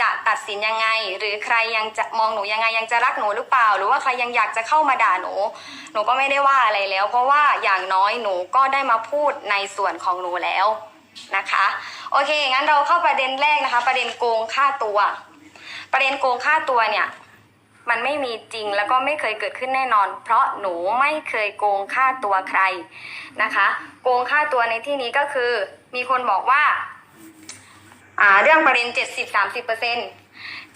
จะตัดสินยังไง หรือใครยังจะมองหนูยังไงยังจะรักหนูหรือเปล่า หรือว่าใครยังอยากจะเข้ามาด่าหนู หนูก็ไม่ได้ว่าอะไรแล้ว เพราะว่าอย่างน้อยหนูก็ได้มาพูดในส่วนของหนูแล้วนะคะโอเคงั้นเราเข้าประเด็นแรกนะคะ ประเด็นโกงค่าตัว ประเด็นโกงค่าตัวเนี่ยมันไม่มีจริงแล้วก็ไม่เคยเกิดขึ้นแน่นอน เพราะหนูไม่เคยโกงค่าตัวใครนะคะ โกงค่าตัวในที่นี้ก็คือ มีคนบอกว่า อ่าเรื่องประเด็นเจ็ดสิบสามสิบเปอร์เซ็น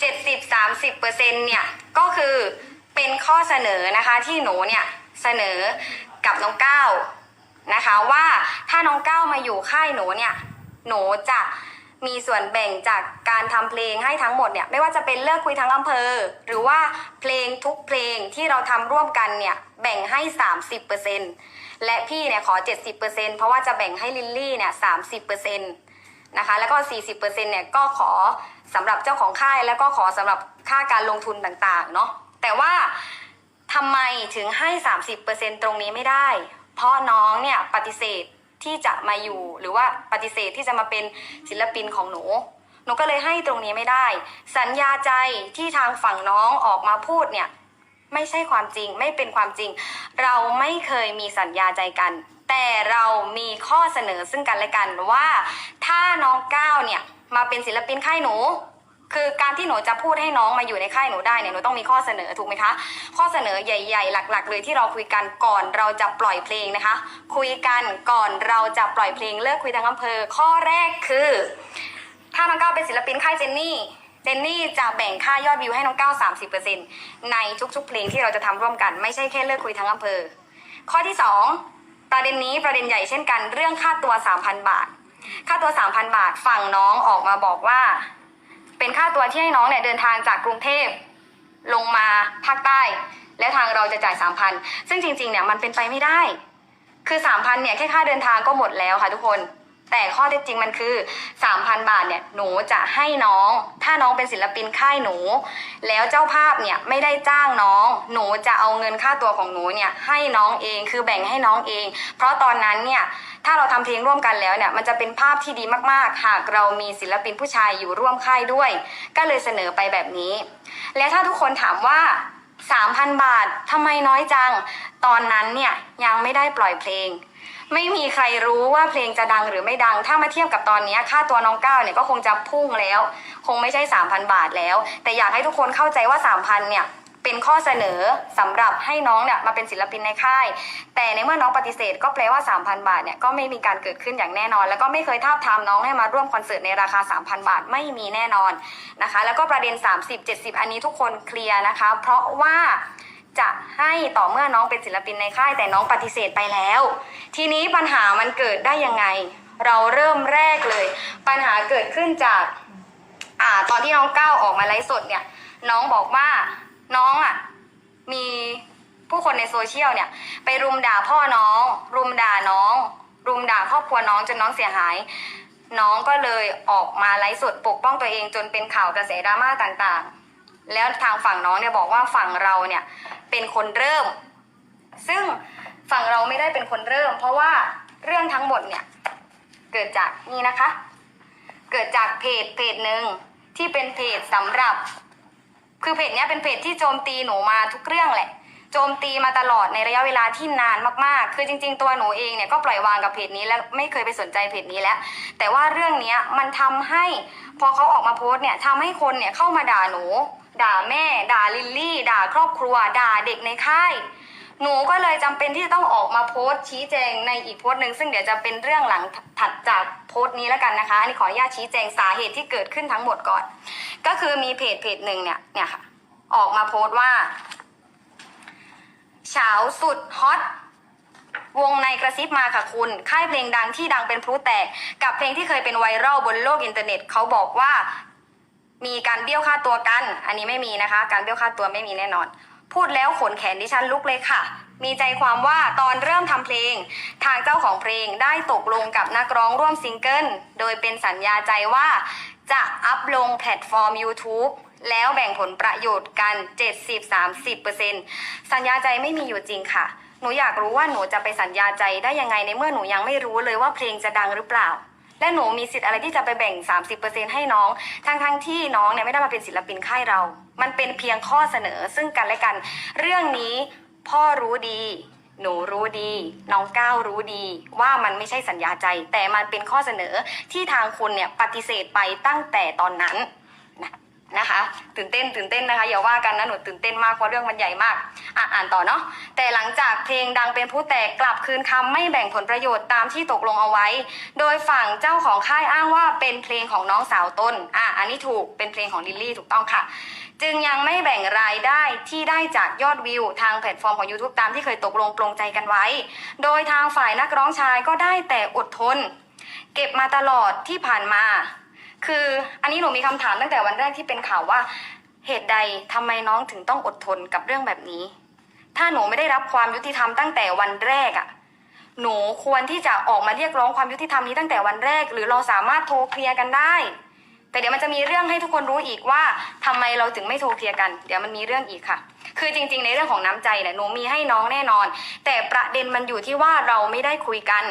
เจ็ดสิบสามสิบเปอร์เซ็นเนี่ยก็คือเป็นข้อเสนอนะคะที่หนูเนี่ยเสนอกับน้องก้าวนะคะว่าถ้าน้องก้าวมาอยู่ค่ายหนูเนี่ยหนูจะมีส่วนแบ่งจากการทำเพลงให้ทั้งหมดเนี่ยไม่ว่าจะเป็นเลิกคุยทั้งอำเภอ หรือว่าเพลงทุกเพลงที่เราทำร่วมกันเนี่ยแบ่งให้ 30%และพี่เนี่ยขอ 70%เพราะว่าจะแบ่งให้ลิลลี่เนี่ย30% นะคะ แล้วก็ 40%เนี่ยก็ขอสำหรับเจ้าของค่าย แล้วก็ขอสำหรับค่าการลงทุนต่างๆเนาะแต่ว่าทำไมถึงให้ 30%ตรงนี้ไม่ได้ เพราะน้องเนี่ยปฏิเสธที่จะมาอยู่หรือว่าปฏิเสธที่จะมาเป็นศิลปินของหนูหนูก็เลยให้ตรงนี้ไม่ได้ สัญญาใจที่ทางฝั่งน้องออกมาพูดเนี่ยไม่ใช่ความจริงไม่เป็นความจริง เราไม่เคยมีสัญญาใจกัน แต่เรามีข้อเสนอซึ่งกันและกันว่า ถ้าน้องก้าวเนี่ยมาเป็นศิลปินค่ายหนู คือการที่หนูจะพูดให้น้องมาอยู่ในค่ายหนูได้เนี่ยหนูต้องมีข้อเสนอถูกไหมคะ ข้อเสนอใหญ่ ๆ หลัก ๆ เลยที่เราคุยกันก่อนเราจะปล่อยเพลงนะคะ คุยกันก่อนเราจะปล่อยเพลงเลิกคุยทางอำเภอ ข้อแรกคือ ถ้าน้องก้าวเป็นศิลปินค่ายเจนนี่เจนนี่จะแบ่งค่ายอดวิวให้น้องก้าว30%ในทุกๆ เพลงที่เราจะทำร่วมกันไม่ใช่แค่เลิกคุยทั้งอำเภอ ข้อที่2 ประเด็นนี้ประเด็นใหญ่เช่นกัน เรื่องค่าตัว 3,000 บาท ค่าตัว 3,000 บาทฝั่งน้องออกมาบอกว่า เป็นค่าตัวที่ให้น้องเนี่ยเดินทางจากกรุงเทพลงมาภาคใต้ แล้วทางเราจะจ่าย 3,000 ซึ่งจริงๆเนี่ยมันเป็นไปไม่ได้ คือ 3,000เนี่ยแค่ค่าเดินทางก็หมดแล้วค่ะทุกคน แต่ข้อเท็จจริงมันคือ 3,000 บาทเนี่ยหนูจะให้น้อง ถ้าน้องเป็นศิลปินค่ายหนู แล้วเจ้าภาพเนี่ยไม่ได้จ้างน้อง หนูจะเอาเงินค่าตัวของหนูเนี่ยให้น้องเองคือแบ่งให้น้องเอง เพราะตอนนั้นเนี่ยถ้าเราทำเพลงร่วมกันแล้วเนี่ยมันจะเป็นภาพที่ดีมากๆ หากเรามีศิลปินผู้ชายอยู่ร่วมค่ายด้วย ก็เลยเสนอไปแบบนี้ และถ้าทุกคนถามว่า 3,000 บาททำไมน้อยจัง ตอนนั้นเนี่ยยังไม่ได้ปล่อยเพลง ไม่มีใครรู้ว่าเพลงจะดังหรือไม่ดัง ถ้ามาเทียบกับตอนนี้ค่าตัวน้องก้าวเนี่ยก็คงจะพุ่งแล้ว คงไม่ใช่ 3,000 บาทแล้ว แต่อยากให้ทุกคนเข้าใจว่า 3,000เนี่ย เป็นข้อเสนอสำหรับให้น้องเนี่ยมาเป็นศิลปินในค่าย แต่ในเมื่อน้องปฏิเสธ ก็แปลว่า 3,000 บาทเนี่ยก็ไม่มีการเกิดขึ้นอย่างแน่นอน แล้วก็ไม่เคยทาบทามน้องให้มาร่วมคอนเสิร์ตในราคา 3,000 บาทไม่มีแน่นอนนะคะ แล้วก็ประเด็น 30 70 อันนี้ทุกคนเคลียร์นะคะ เพราะว่าจะให้ต่อเมื่อน้องเป็นศิลปินในค่ายแต่น้องปฏิเสธไปแล้ว ทีนี้ปัญหามันเกิดได้ยังไง เราเริ่มแรกเลย ปัญหาเกิดขึ้นจากอ่าตอนที่น้องก้าวออกมาไลฟ์สดเนี่ย น้องบอกว่า น้องอะ มีผู้คนในโซเชียลเนี่ย ไปรุมด่าพ่อน้อง รุมด่าน้อง รุมด่าครอบครัวน้องจนน้องเสียหาย น้องก็เลยออกมาไลฟ์สดปกป้องตัวเองจนเป็นข่าวกระแสดราม่าต่างๆ แล้วทางฝั่งน้องเนี่ยบอกว่าฝั่งเราเนี่ยเป็นคนเริ่ม ซึ่งฝั่งเราไม่ได้เป็นคนเริ่ม เพราะว่าเรื่องทั้งหมดเนี่ย เกิดจากนี่นะคะ เกิดจากเพจเพจหนึ่งที่เป็นเพจสำหรับ คือเพจเนี้ยเป็นเพจที่โจมตีหนูมาทุกเรื่องแหละ โจมตีมาตลอดในระยะเวลาที่นานมากๆ คือจริง ๆ ตัวหนูเองเนี่ยก็ปล่อยวางกับเพจนี้แล้วไม่เคยไปสนใจเพจนี้แล้ว แต่ว่าเรื่องเนี้ยมันทำให้พอเขาออกมาโพสต์เนี่ยทำให้คนเนี่ยเข้ามาด่าหนู ด่าแม่ ด่าลิลลี่ ด่าครอบครัว ด่าเด็กในค่าย หนูก็เลยจำเป็นที่จะต้องออกมาโพสต์ชี้แจงในอีกโพสต์หนึ่งซึ่งเดี๋ยวจะเป็นเรื่องหลังถัดจากโพสต์นี้แล้วกันนะคะอันนี้ขออนุญาตชี้แจงสาเหตุที่เกิดขึ้นทั้งหมดก่อน ก็คือมีเพจเพจหนึ่งเนี่ยเนี่ยค่ะ ออกมาโพสต์ว่าเฉาสุดฮอตวงในกระซิบมาค่ะคุณ ค่ายเพลงดังที่ดังเป็นพลุแตก กับเพลงที่เคยเป็นไวรัลบนโลกอินเทอร์เน็ตเขาบอกว่ามีการเบี้ยวค่าตัวกัน อันนี้ไม่มีนะคะ การเบี้ยวค่าตัวไม่มีแน่นอน พูดแล้วขนแขนดิฉันลุกเลยค่ะ มีใจความว่าตอนเริ่มทำเพลง ทางเจ้าของเพลงได้ตกลงกับนักร้องร่วมซิงเกิล โดยเป็นสัญญาใจว่า จะอัพลงแพลตฟอร์ม YouTube แล้วแบ่งผลประโยชน์กัน 70-30%สัญญาใจไม่มีอยู่จริงค่ะ หนูอยากรู้ว่าหนูจะไปสัญญาใจได้ยังไงในเมื่อหนูยังไม่รู้เลยว่าเพลงจะดังหรือเปล่า และหนูมีสิทธิ์อะไรที่จะไปแบ่ง 30%ให้น้อง ทั้งๆที่น้องเนี่ยไม่ได้มาเป็นศิลปินค่ายเรา มันเป็นเพียงข้อเสนอซึ่งกันและกัน เรื่องนี้พ่อรู้ดี หนูรู้ดี น้องก้าวรู้ดี ว่ามันไม่ใช่สัญญาใจ แต่มันเป็นข้อเสนอที่ทางคุณเนี่ยปฏิเสธไปตั้งแต่ตอนนั้น นะคะ ตื่นเต้นตื่นเต้นนะคะอย่าว่ากันนะหนูตื่นเต้นมากเพราะเรื่องมันใหญ่มากอะอ่านต่อเนาะแต่หลังจากเพลงดังเป็นผู้แตกกลับคืนคำไม่แบ่งผลประโยชน์ตามที่ตกลงเอาไว้ โดยฝั่งเจ้าของค่ายอ้างว่าเป็นเพลงของน้องสาวตนอะอันนี้ถูกเป็นเพลงของลิลลี่ถูกต้องค่ะ จึงยังไม่แบ่งรายได้ที่ได้จากยอดวิว ทางแพลตฟอร์มของ YouTube ตามที่เคยตกลงปลงใจกันไว้ โดยทางฝ่ายนักร้องชายก็ได้แต่อดทน เก็บมาตลอดที่ผ่านมา คืออันนี้หนูมีคำถามตั้งแต่วันแรกที่เป็นข่าวว่า เหตุใดทำไมน้องถึงต้องอดทนกับเรื่องแบบนี้ ถ้าหนูไม่ได้รับความยุติธรรมตั้งแต่วันแรกอะหนูควรที่จะออกมาเรียกร้องความยุติธรรมนี้ตั้งแต่วันแรก หรือเราสามารถโทรเคลียร์กันได้ แต่เดี๋ยวมันจะมีเรื่องให้ทุกคนรู้อีกว่าทำไมเราถึงไม่โทรเคลียร์กัน เดี๋ยวมันมีเรื่องอีกค่ะ คือจริง ๆ ในเรื่องของน้ำใจเนี่ยหนูมีให้น้องแน่นอน แต่ประเด็นมันอยู่ที่ว่าเราไม่ได้คุยกัน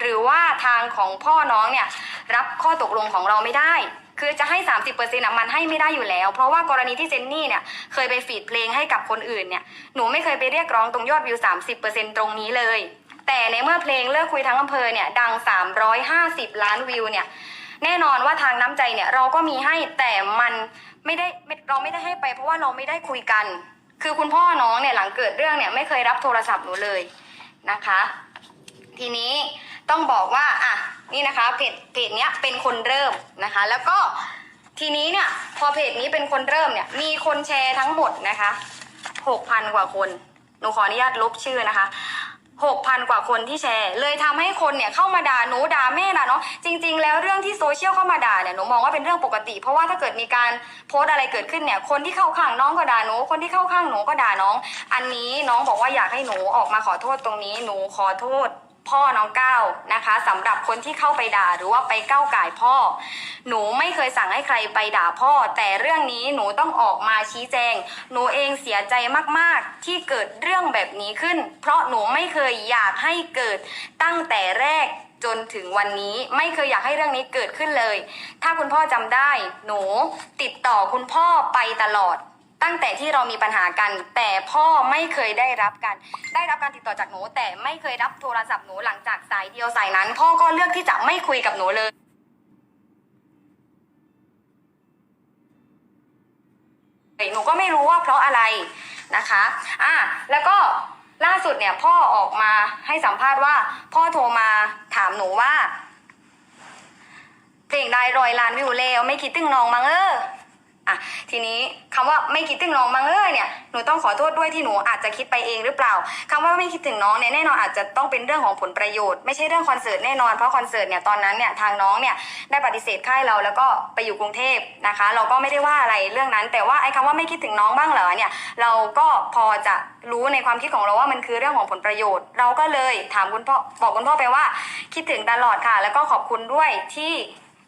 หรือว่าทางของพ่อน้องเนี่ยรับข้อตกลงของเราไม่ได้ คือจะให้ 30%อะมันให้ไม่ได้อยู่แล้ว เพราะว่ากรณีที่เจนนี่เนี่ยเคยไปฟีดเพลงให้กับคนอื่นเนี่ยหนูไม่เคยไปเรียกร้องตรงยอดวิว 30%ตรงนี้เลย แต่ในเมื่อเพลงเลิกคุยทั้งอำเภอเนี่ยดัง 350 ล้านวิวเนี่ยแน่นอนว่าทางน้ำใจเนี่ยเราก็มีให้แต่มันไม่ได้เราไม่ได้ให้ไป เพราะว่าเราไม่ได้คุยกัน คือคุณพ่อน้องเนี่ยหลังเกิดเรื่องเนี่ยไม่เคยรับโทรศัพท์หนูเลยนะคะ ทีนี้ต้องบอกว่าอะนี่นะคะเพจเพจเนี้ยเป็นคนเริ่มนะคะ แล้วก็ทีนี้เนี่ยพอเพจนี้เป็นคนเริ่มเนี่ยมีคนแชร์ทั้งหมดนะคะหกพันกว่าคนหนูขออนุญาตลบชื่อนะคะหกพันกว่าคนที่แชร์ เลยทำให้คนเนี่ยเข้ามาด่าหนูด่าแม่ด่าเนาะจริง ๆ แล้วเรื่องที่โซเชียลเข้ามาด่าเนี่ยหนูมองว่าเป็นเรื่องปกติ เพราะว่าถ้าเกิดมีการโพสอะไรเกิดขึ้นเนี่ยคนที่เข้าข้างน้องก็ด่าหนูคนที่เข้าข้างหนูก็ด่าน้อง อันนี้น้องบอกว่าอยากให้หนูออกมาขอโทษตรงนี้หนูขอโทษ พ่อน้องก้าวนะคะสำหรับคนที่เข้าไปด่าหรือว่าไปก้าวก่พ่อ หนูไม่เคยสั่งให้ใครไปด่าพ่อ แต่เรื่องนี้หนูต้องออกมาชี้แจง หนูเองเสียใจมากๆ ที่เกิดเรื่องแบบนี้ขึ้น เพราะหนูไม่เคยอยากให้เกิดตั้งแต่แรกจนถึงวันนี้ไม่เคยอยากให้เรื่องนี้เกิดขึ้นเลย ถ้าคุณพ่อจำได้ หนูติดต่อคุณพ่อไปตลอด ตั้งแต่ที่เรามีปัญหากัน แต่พ่อไม่เคยได้รับการได้รับการติดต่อจากหนู แต่ไม่เคยรับโทรศัพท์หนูหลังจากสายเดียวสายนั้น พ่อก็เลือกที่จะไม่คุยกับหนูเลย หนูก็ไม่รู้ว่าเพราะอะไรนะคะอะแล้วก็ล่าสุดเนี่ยพ่อออกมาให้สัมภาษณ์ว่า พ่อโทรมาถามหนูว่าเพลงได้รอยล้านวิวแล้วไม่คิดตึงน้องมังเออ อะทีนี้คำว่าไม่คิดถึงน้องมังเออเนี่ยหนูต้องขอโทษด้วยที่หนูอาจจะคิดไปเองหรือเปล่าคำว่าไม่คิดถึงน้องเนี่ยแน่นอนอาจจะต้องเป็นเรื่องของผลประโยชน์ไม่ใช่เรื่องคอนเสิร์ตแน่นอนเพราะคอนเสิร์ตเนี่ยตอนนั้นเนี่ยทางน้องเนี่ยได้ปฏิเสธค่ายเราแล้วก็ไปอยู่กรุงเทพนะคะ เราก็ไม่ได้ว่าอะไรเรื่องนั้น แต่ว่าไอ้คำว่าไม่คิดถึงน้องบ้างเหรอเนี่ยเราก็พอจะรู้ในความคิดของเราว่ามันคือเรื่องของผลประโยชน์ เราก็เลยถามคุณพ่อบอกคุณพ่อไปว่า คิดถึงตลอดค่ะ แล้วก็ขอบคุณด้วยที่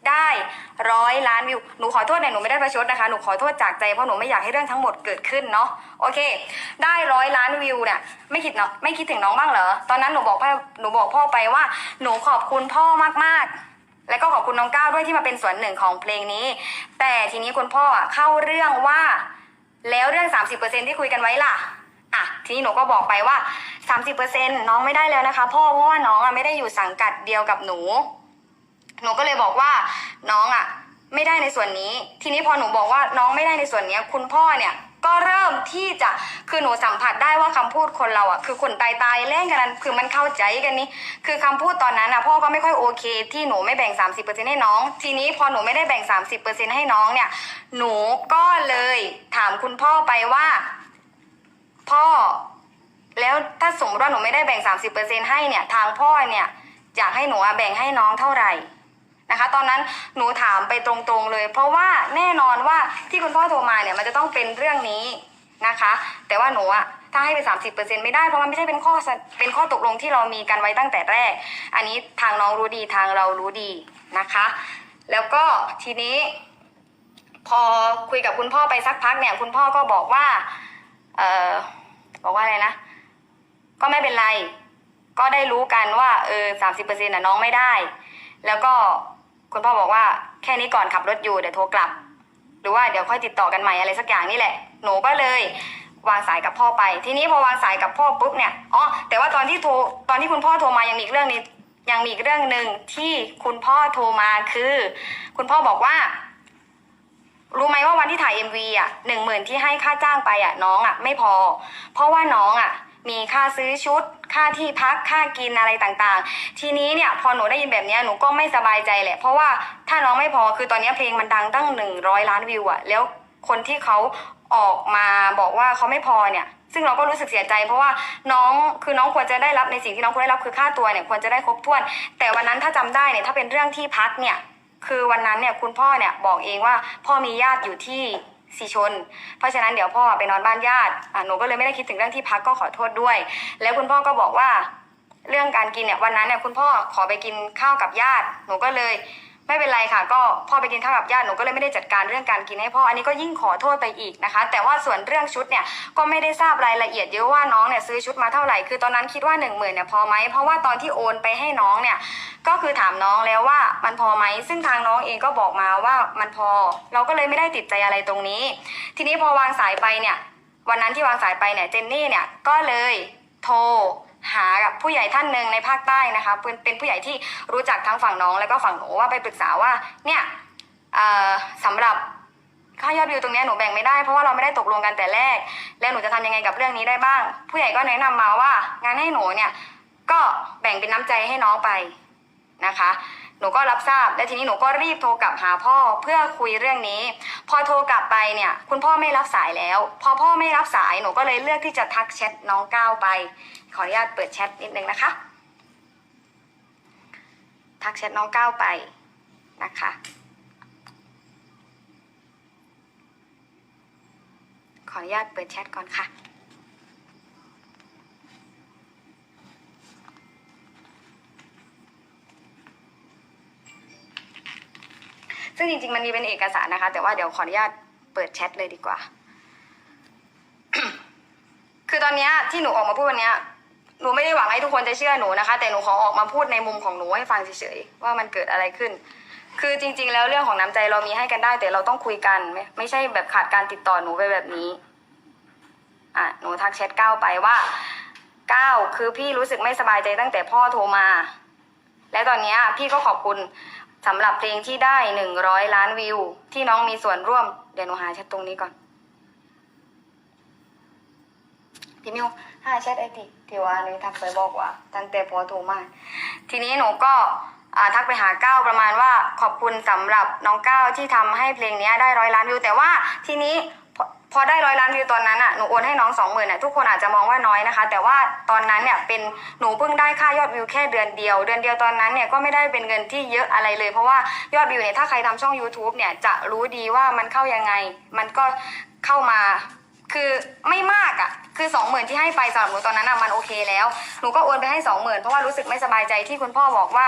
ได้ร้อยล้านวิว หนูขอโทษเนี่ยหนูไม่ได้ประชดนะคะ หนูขอโทษจากใจเพราะหนูไม่อยากให้เรื่องทั้งหมดเกิดขึ้นเนาะ โอเค ได้ร้อยล้านวิวเนี่ยไม่คิดเนาะไม่คิดถึงน้องบ้างเหรอ ตอนนั้นหนูบอกพ่อหนูบอกพ่อไปว่า หนูขอบคุณพ่อมากๆ แล้วก็ขอบคุณน้องก้าวด้วยที่มาเป็นส่วนหนึ่งของเพลงนี้ แต่ทีนี้คุณพ่อเข้าเรื่องว่า แล้วเรื่อง 30%ที่คุยกันไว้ล่ะอะทีนี้หนูก็บอกไปว่า 30%น้องไม่ได้แล้วนะคะ พ่อเพราะว่าน้องอะไม่ได้อยู่สังกัดเดียวกับหนู หนูก็เลยบอกว่าน้องอะ ไม่ได้ในส่วนนี้ ทีนี้พอหนูบอกว่าน้องไม่ได้ในส่วนเนี้ย คุณพ่อเนี่ยก็เริ่มที่จะคือหนูสัมผัสได้ว่าคำพูดคนเราอะคือคนตายตายๆแล่งกันนั้นคือมันเข้าใจกันนี่คือคำพูดตอนนั้นอะพ่อก็ไม่ค่อยโอเค ที่หนูไม่แบ่ง 30%ให้น้อง ทีนี้พอหนูไม่ได้แบ่ง 30%ให้น้องเนี่ย หนูก็เลยถามคุณพ่อไปว่า พ่อ แล้วถ้าสมมติว่าหนูไม่ได้แบ่ง 30%ให้เนี่ย ทางพ่อเนี่ยอยากให้หนูแบ่งให้น้องเท่าไหร่ นะคะ ตอนนั้นหนูถามไปตรงๆเลย เพราะว่าแน่นอนว่าที่คุณพ่อโทรมาเนี่ยมันจะต้องเป็นเรื่องนี้นะคะ แต่ว่าหนูอะถ้าให้ไปสามสิบเปอร์เซ็นไม่ได้เพราะมันไม่ใช่เป็นข้อเป็นข้อตกลงที่เรามีกันไว้ตั้งแต่แรก อันนี้ทางน้องรู้ดีทางเรารู้ดีนะคะ แล้วก็ทีนี้ พอคุยกับคุณพ่อไปสักพักเนี่ย คุณพ่อก็บอกว่า เออบอกว่าอะไรนะ ก็ไม่เป็นไร ก็ได้รู้กันว่าเออสามสิบเปอร์เซ็นต์ะน้องไม่ได้ แล้วก็ คุณพ่อบอกว่าแค่นี้ก่อนขับรถอยู่เดี๋ยวโทรกลับ หรือว่าเดี๋ยวค่อยติดต่อกันใหม่อะไรสักอย่างนี่แหละ หนูก็เลยวางสายกับพ่อไป ทีนี้พอวางสายกับพ่อปุ๊บเนี่ยอ๋อแต่ว่าตอนที่โทรตอนที่คุณพ่อโทรมายังมีอีกเรื่องนี้ยังมีเรื่องหนึ่งที่คุณพ่อโทรมาคือ คุณพ่อบอกว่า รู้ไหมว่าวันที่ถ่าย MV อะหนึ่งหมื่นที่ให้ค่าจ้างไปอะน้องอะ ไม่พอ เพราะว่าน้องอะ มีค่าซื้อชุด ค่าที่พักค่ากินอะไรต่างๆ ทีนี้เนี่ยพอหนูได้ยินแบบเนี้ยหนูก็ไม่สบายใจแหละ เพราะว่าถ้าน้องไม่พอคือตอนนี้เพลงมันดังตั้งหนึ่งร้อยล้านวิวอะแล้วคนที่เขาออกมาบอกว่าเขาไม่พอเนี่ย ซึ่งเราก็รู้สึกเสียใจ เพราะว่าน้องคือน้องควรจะได้รับในสิ่งที่น้องควรได้รับคือค่าตัวเนี่ยควรจะได้ครบถ้วน แต่วันนั้นถ้าจำได้เนี่ยถ้าเป็นเรื่องที่พักเนี่ยคือวันนั้นเนี่ยคุณพ่อเนี่ยบอกเองว่าพ่อมีญาติอยู่ที่ สีชน เพราะฉะนั้นเดี๋ยวพ่อไปนอนบ้านญาติอะหนูก็เลยไม่ได้คิดถึงเรื่องที่พักก็ขอโทษด้วย แล้วคุณพ่อก็บอกว่าเรื่องการกินเนี่ยวันนั้นเนี่ยคุณพ่อขอไปกินข้าวกับญาติ หนูก็เลย ไม่เป็นไรค่ะ ก็พ่อไปกินข้าวกับญาติหนูก็เลยไม่ได้จัดการเรื่องการกินให้พ่ออันนี้ก็ยิ่งขอโทษไปอีกนะคะ แต่ว่าส่วนเรื่องชุดเนี่ยก็ไม่ได้ทราบรายละเอียดเยอะว่าน้องเนี่ยซื้อชุดมาเท่าไหร่คือตอนนั้นคิดว่าหนึ่งหมื่นเนี่ยพอไหมเพราะว่าตอนที่โอนไปให้น้องเนี่ยก็คือถามน้องแล้วว่ามันพอไหมซึ่งทางน้องเองก็บอกมาว่ามันพอ เราก็เลยไม่ได้ติดใจอะไรตรงนี้ ทีนี้พอวางสายไปเนี่ยวันนั้นที่วางสายไปเนี่ยเจนนี่เนี่ยก็เลยโทร หากับผู้ใหญ่ท่านหนึ่งในภาคใต้นะคะเป็นเป็นผู้ใหญ่ที่รู้จักทั้งฝั่งน้องแล้วก็ฝั่งหนูว่าไปปรึกษาว่าเนี่ยสำหรับค่ายอดวิวตรงนี้หนูแบ่งไม่ได้เพราะว่าเราไม่ได้ตกลงกันแต่แรก แล้วหนูจะทำยังไงกับเรื่องนี้ได้บ้าง ผู้ใหญ่ก็แนะนำมาว่า งานให้หนูเนี่ยก็แบ่งเป็นน้ำใจให้น้องไปนะคะ หนูก็รับทราบและทีนี้หนูก็รีบโทรกลับหาพ่อเพื่อคุยเรื่องนี้ พอโทรกลับไปเนี่ยคุณพ่อไม่รับสายแล้ว พอพ่อไม่รับสายหนูก็เลยเลือกที่จะทักแชทน้องก้าวไป ขออนุญาตเปิดแชทนิดนึงนะคะ ทักแชทน้องก้าวไปนะคะ ขออนุญาตเปิดแชทก่อนค่ะซึ่งจริงๆ มันมีเป็นเอกสารนะคะ แต่ว่าเดี๋ยวขออนุญาตเปิดแชทเลยดีกว่า คือตอนนี้ที่หนูออกมาพูดวันนี้ หนูไม่ได้หวังให้ทุกคนจะเชื่อหนูนะคะ แต่หนูขอออกมาพูดในมุมของหนูให้ฟังเฉยๆว่ามันเกิดอะไรขึ้น คือจริง ๆ แล้วเรื่องของน้ำใจเรามีให้กันได้ แต่เราต้องคุยกันไม่ไม่ใช่แบบขาดการติดต่อหนูไปแบบนี้ อะหนูทักแชทก้าวไปว่าก้าวคือพี่รู้สึกไม่สบายใจตั้งแต่พ่อโทรมา และตอนนี้พี่ก็ขอบคุณสำหรับเพลงที่ได้หนึ่งร้อยล้านวิว ที่น้องมีส่วนร่วม เดี๋ยวหนูหาแชทตรงนี้ก่อนพี่มิว หาแชทไอติที่ว่าเลยทักไปบอกว่า ตั้งแต่พอโทรมา ทีนี้หนูก็อ่าทักไปหาก้าวประมาณว่าขอบคุณสำหรับน้องก้าวที่ทำให้เพลงนี้ได้ร้อยล้านวิวแต่ว่าทีนี้พอได้ร้อยล้านวิวตอนนั้นอะหนูโอนให้น้องสองหมื่นอะทุกคนอาจจะมองว่าน้อยนะคะ แต่ว่าตอนนั้นเนี่ยเป็นหนูเพิ่งได้ค่ายอดวิวแค่เดือนเดียว เดือนเดียวตอนนั้นเนี่ยก็ไม่ได้เป็นเงินที่เยอะอะไรเลย เพราะว่ายอดวิวเนี่ยถ้าใครทำช่อง YouTube เนี่ยจะรู้ดีว่ามันเข้ายังไง มันก็เข้ามา คือไม่มากอะ่ะ คือสองหมื่นที่ให้ไปสำหรับหนูตอนนั้นอะ่ะมันโอเคแล้ว หนูก็โอนไปให้สองหมื่นเพราะว่ารู้สึกไม่สบายใจที่คุณพ่อบอกว่า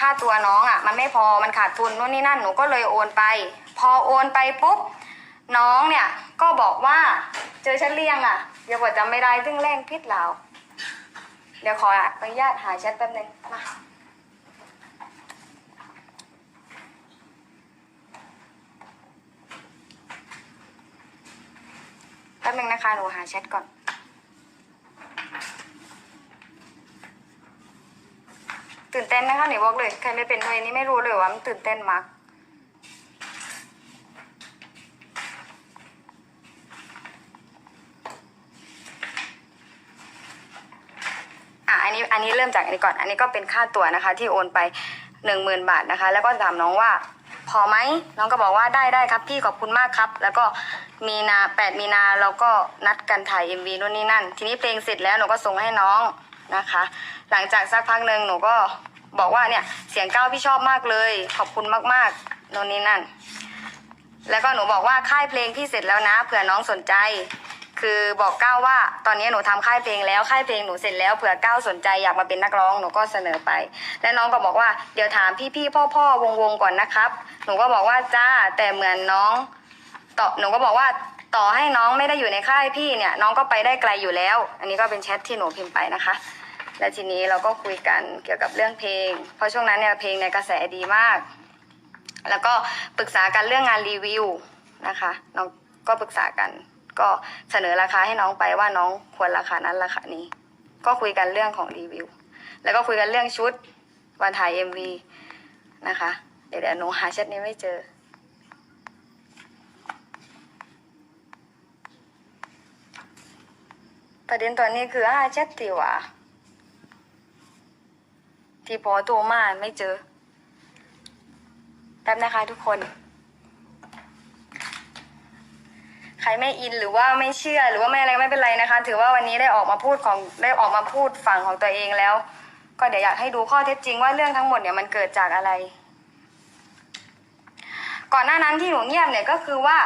ค่าตัวน้องอะ่ะ มันไม่พอมันขาดทุนนู่นนี่นั่นหนูก็เลยโอนไป พอโอนไปปุ๊บน้องเนี่ยก็บอกว่าเจอฉันเรียงอะ่ะเดี๋ยวกว่าจำไม่ได้ซึ่งแรงพิษเราเดี๋ยวขออนุญาตหาแชทแป๊บนึงมา ป๊บนึงนะคะ หนูหาแชทก่อน ตื่นเต้นนะคะหนูบอกเลย ใครไม่เป็นเลยนี่ไม่รู้เลยว่ามันตื่นเต้นมากอะอันนี้อันนี้เริ่มจากอันนี้ก่อน อันนี้ก็เป็นค่าตัวนะคะ ที่โอนไป หนึ่งหมื่นบาทนะคะ แล้วก็ถามน้องว่า พอไหมน้องก็บอกว่าได้ได้ครับพี่ขอบคุณมากครับ แล้วก็มีนาแปดมีนาเราก็นัดกันถ่าย MV นู่นนี่นั่น ทีนี้เพลงเสร็จแล้วหนูก็ส่งให้น้องนะคะ หลังจากสักพักหนึ่งหนูก็บอกว่าเนี่ยเสียงก้าวพี่ชอบมากเลย ขอบคุณมากๆนู่นนี่นั่น แล้วก็หนูบอกว่าค่ายเพลงพี่เสร็จแล้วนะเผื่อน้องสนใจ คือบอกก้าวว่า ตอนนี้หนูทำค่ายเพลงแล้วค่ายเพลงหนูเสร็จแล้วเผื่อก้าวสนใจอยากมาเป็นนักร้องหนูก็เสนอไป และน้องก็บอกว่าเดี๋ยวถามพี่พี่พ่อพ่อวงวงๆก่อนนะครับ หนูก็บอกว่าจ้าแต่เหมือนน้องต่อหนูก็บอกว่าต่อให้น้องไม่ได้อยู่ในค่ายพี่เนี่ย น้องก็ไปได้ไกลอยู่แล้ว อันนี้ก็เป็นแชทที่หนูพิมพ์ไปนะคะ และทีนี้เราก็คุยกันเกี่ยวกับเรื่องเพลง เพราะช่วงนั้นเนี่ยเพลงในกระแสดีมาก แล้วก็ปรึกษากันเรื่องงานรีวิวนะคะน้องก็ปรึกษากัน ก็เสนอราคาให้น้องไปว่าน้องควรราคานั้นราคานี้ ก็คุยกันเรื่องของรีวิว แล้วก็คุยกันเรื่องชุดวันถ่าย MV นะคะ เดี๋ยวเดี๋ยวหนูหาแชทนี้ไม่เจอประเด็นตอนนี้คืออาแชทที่ว่าที่พอโทรมาไม่เจอแป๊บนะคะทุกคน ใครไม่อินหรือว่าไม่เชื่อหรือว่าไม่อะไรไม่เป็นไรนะคะ ถือว่าวันนี้ได้ออกมาพูดของได้ออกมาพูดฝั่งของตัวเองแล้ว ก็เดี๋ยวอยากให้ดูข้อเท็จจริงว่าเรื่องทั้งหมดเนี่ยมันเกิดจากอะไร ก่อนหน้านั้นที่หนูเงียบเนี่ยก็คือว่า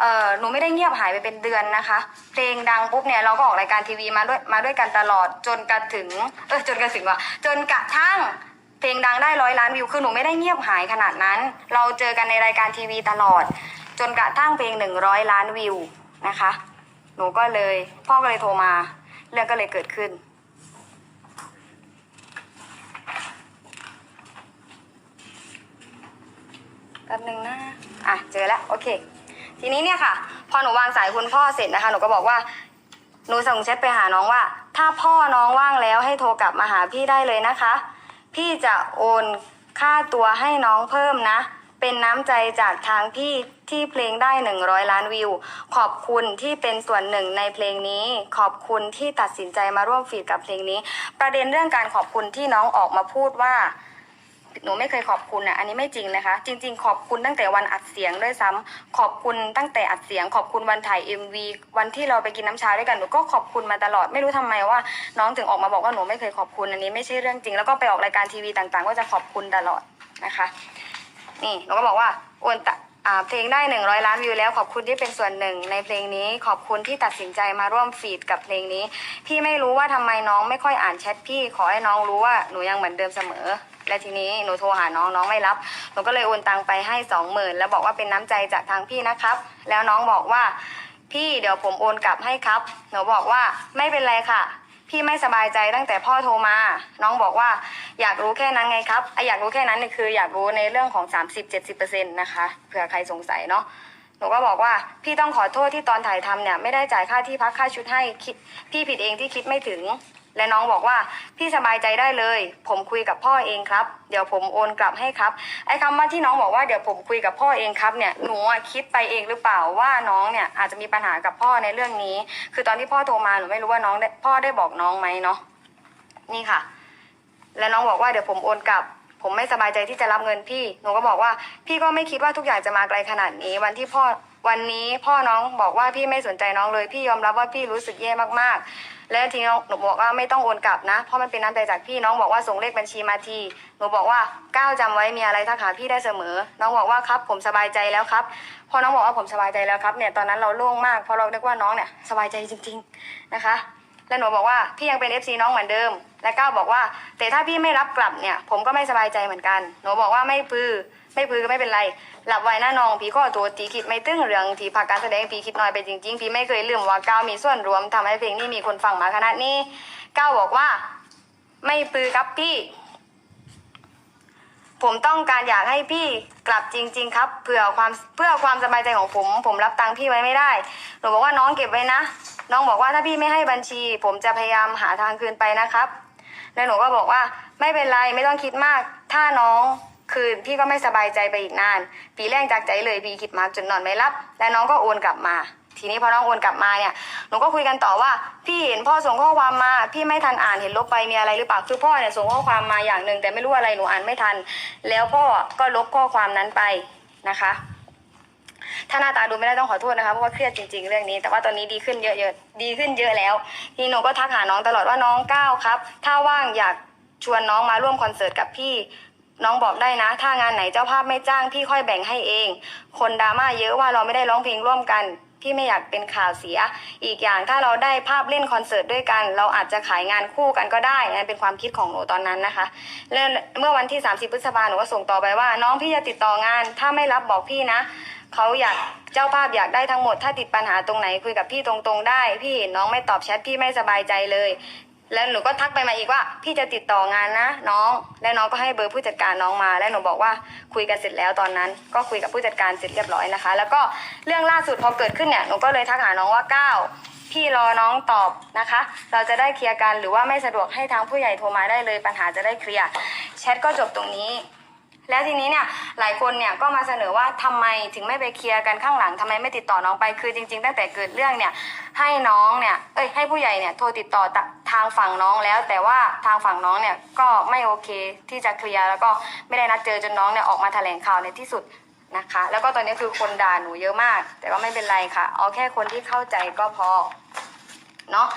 เออหนูไม่ได้เงียบหายไปเป็นเดือนนะคะ เพลงดังปุ๊บเนี่ยเราก็ออกรายการทีวีมาด้วยมาด้วยกันตลอดจนกระถึงเออจนกระถึงว่าจนกระทั่งเพลงดังได้ร้อยล้านวิวคือหนูไม่ได้เงียบหายขนาดนั้น เราเจอกันในรายการทีวีตลอด จนกระทั่งเพลงหนึ่งร้อยล้านวิวนะคะ หนูก็เลยพ่อก็เลยโทรมา เรื่องก็เลยเกิดขึ้น แป๊บหนึ่งนะอะเจอแล้วโอเค ทีนี้เนี่ยค่ะ พอหนูวางสายคุณพ่อเสร็จนะคะ หนูก็บอกว่าหนูส่งแชทไปหาน้องว่า ถ้าพ่อน้องว่างแล้วให้โทรกลับมาหาพี่ได้เลยนะคะ พี่จะโอนค่าตัวให้น้องเพิ่มนะ เป็นน้ำใจจากทางพี่ ที่เพลงได้ 100 ล้านวิว ขอบคุณที่เป็นส่วนหนึ่งในเพลงนี้ ขอบคุณที่ตัดสินใจมาร่วมฟีดกับเพลงนี้ ประเด็นเรื่องการขอบคุณที่น้องออกมาพูดว่าหนูไม่เคยขอบคุณอะอันนี้ไม่จริงนะคะ จริง ๆ ขอบคุณตั้งแต่วันอัดเสียงด้วยซ้ำขอบคุณตั้งแต่อัดเสียง ขอบคุณวันถ่าย MV วันที่เราไปกินน้ำชาด้วยกันหนูก็ขอบคุณมาตลอดไม่รู้ทำไมว่า น้องถึงออกมาบอกว่าหนูไม่เคยขอบคุณอันนี้ไม่ใช่เรื่องจริง แล้วก็ไปออกรายการทีวีต่างๆ ก็จะขอบคุณตลอดนะคะ นี่หนูก็บอกว่าโอนตะ เพลงได้หนึ่งร้อยล้านวิวแล้วขอบคุณที่เป็นส่วนหนึ่ง ในเพลงนี้ขอบคุณที่ตัดสินใจมาร่วมฟีดกับเพลงนี้ พี่ไม่รู้ว่าทำไมน้องไม่ค่อยอ่านแชทพี่ขอให้น้องรู้ว่าหนูยังเหมือนเดิมเสมอ และทีนี้หนูโทรหาน้องน้องไม่รับหนูก็เลยโอนตังไปให้สองหมื่นแล้วบอกว่าเป็นน้ำใจจากทางพี่นะครับ แล้วน้องบอกว่า พี่เดี๋ยวผมโอนกลับให้ครับ หนูบอกว่าไม่เป็นไรค่ะ พี่ไม่สบายใจตั้งแต่พ่อโทรมา น้องบอกว่าอยากรู้แค่นั้นไงครับไออยากรู้แค่นั้นนี่คือ อยากรู้ในเรื่องของ 30-70%นะคะเผื่อใครสงสัยเนาะหนูก็บอกว่าพี่ต้องขอโทษที่ตอนถ่ายทำเนี่ยไม่ได้จ่ายค่าที่พักค่าชุดให้คิดพี่ผิดเองที่คิดไม่ถึง และน้องบอกว่าพี่สบายใจได้เลย ผมคุยกับพ่อเองครับ เดี๋ยวผมโอนกลับให้ครับ ไอ้คำว่าที่น้องบอกว่าเดี๋ยวผมคุยกับพ่อเองครับเนี่ยหนูอะคิดไปเองหรือเปล่าว่าน้องเนี่ยอาจจะมีปัญหากับพ่อในเรื่องนี้ คือตอนที่พ่อโทรมาหนูไม่รู้ว่าน้องพ่อได้บอกน้องไหมเนาะนี่ค่ะ แล้วน้องบอกว่าเดี๋ยวผมโอนกลับผมไม่สบายใจที่จะรับเงินพี่ หนูก็บอกว่า พี่ก็ไม่คิดว่าทุกอย่างจะมาไกลขนาดนี้ วันที่พ่อวันนี้พ่อน้องบอกว่าพี่ไม่สนใจน้องเลย พี่ยอมรับว่าพี่รู้สึกแย่มากๆแล้วทีนี้องหนูบอกว่าไม่ต้องโอนกลับนะ เพราะมันเป็นน้ำใจจากพี่น้องบอกว่าส่งเลขบัญชีมาทีหนูบอกว่าก้าวจำไว้มีอะไรทักหาพี่ได้เสมอ น้องบอกว่าครับ ผมสบายใจแล้วครับพอน้องบอกว่าผมสบายใจแล้วครับเนี่ยตอนนั้นเราโล่งมากเพราะเราคิดว่าน้องเนี่ยสบายใจจริง ๆนะคะ แล้วหนูบอกว่าพี่ยังเป็น FC น้องเหมือนเดิม และก้าวบอกว่า แต่ถ้าพี่ไม่รับกลับเนี่ย ผมก็ไม่สบายใจเหมือนกัน หนูบอกว่าไม่พือ ไม่พือก็ไม่เป็นไร หลับไว้หน้าน้องพี่ก็ตัวตีคิดไม่ตึงเรื่องที่ผักการแสดงพี่คิดน้อยไปจริง ๆ พี่ไม่เคยลืมว่าก้าวมีส่วนรวมทำให้เพลงนี้มีคนฟังมาขนาดนี้ก้าวบอกว่า ไม่ปือครับพี่ ผมต้องการอยากให้พี่กลับจริง ๆ ครับเพื่อความเพื่อความสบายใจของผม ผมรับตังค์พี่ไว้ไม่ได้หนูบอกว่าน้องเก็บไว้นะ น้องบอกว่าถ้าพี่ไม่ให้บัญชี ผมจะพยายามหาทางคืนไปนะครับแล้วหนูก็บอกว่าไม่เป็นไรไม่ต้องคิดมาก ถ้าน้อง คืนพี่ก็ไม่สบายใจไปอีกนาน ปีแรกจากใจเลยพี่คิดมากจนนอนไม่รับและน้องก็โอนกลับมา ทีนี้พอน้องโอนกลับมาเนี่ยหนูก็คุยกันต่อว่า พี่เห็นพ่อส่งข้อความมา พี่ไม่ทันอ่านเห็นลบไปมีอะไรหรือเปล่าคือพ่อเนี่ยส่งข้อความมาอย่างหนึ่งแต่ไม่รู้อะไรหนูอ่านไม่ทัน แล้วพ่อก็ลบข้อความนั้นไปนะคะถ้าหน้าตาดูไม่ได้ต้องขอโทษนะคะเพราะว่าเครียดจริงๆเรื่องนี้ แต่ว่าตอนนี้ดีขึ้นเยอะๆดีขึ้นเยอะแล้วทีหนูก็ทักหาน้องตลอดว่าน้องก้าวครับ ถ้าว่างอยากชวนน้องมาร่วมคอนเสิร์ตกับพี่ น้องบอกได้นะ ถ้างานไหนเจ้าภาพไม่จ้างพี่ค่อยแบ่งให้เอง คนดราม่าเยอะว่าเราไม่ได้ร้องเพลงร่วมกันพี่ไม่อยากเป็นข่าวเสีย อีกอย่างถ้าเราได้ภาพเล่นคอนเสิร์ตด้วยกัน เราอาจจะขายงานคู่กันก็ได้นั่นเป็นความคิดของหนูตอนนั้นนะคะแล้วเมื่อวันที่ 30 พฤษภาหนูก็ส่งต่อไปว่า น้องพี่จะติดต่องาน ถ้าไม่รับบอกพี่นะเขาอยากเจ้าภาพอยากได้ทั้งหมด ถ้าติดปัญหาตรงไหนคุยกับพี่ตรงๆได้ พี่เห็นน้องไม่ตอบแชทพี่ไม่สบายใจเลย แล้วหนูก็ทักไปมาอีกว่า พี่จะติดต่องานนะน้อง แล้วน้องก็ให้เบอร์ผู้จัดการน้องมา แล้วหนูบอกว่าคุยกันเสร็จแล้วตอนนั้น ก็คุยกับผู้จัดการเสร็จเรียบร้อยนะคะ แล้วก็เรื่องล่าสุดพอเกิดขึ้นเนี่ยหนูก็เลยทักหาน้องว่าก้าวพี่รอน้องตอบนะคะ เราจะได้เคลียร์กันหรือว่าไม่สะดวกให้ทางผู้ใหญ่โทรมาได้เลยปัญหาจะได้เคลียร์แชทก็จบตรงนี้ แล้วทีนี้เนี่ยหลายคนเนี่ยก็มาเสนอว่าทำไมถึงไม่ไปเคลียร์กันข้างหลังทำไมไม่ติดต่อน้องไปคือจริง ๆ ตั้งแต่เกิดเรื่องเนี่ยให้น้องเนี่ยเอ้ยให้ผู้ใหญ่เนี่ยโทรติดต่อทางฝั่งน้องแล้ว แต่ว่าทางฝั่งน้องเนี่ยก็ไม่โอเคที่จะเคลียร์แล้วก็ไม่ได้นัดเจอจนน้องเนี่ยออกมาแถลงข่าวในที่สุดนะคะ แล้วก็ตอนนี้คือคนด่าหนูเยอะมาก แต่ก็ไม่เป็นไรค่ะเอาแค่คนที่เข้าใจก็พอเนาะ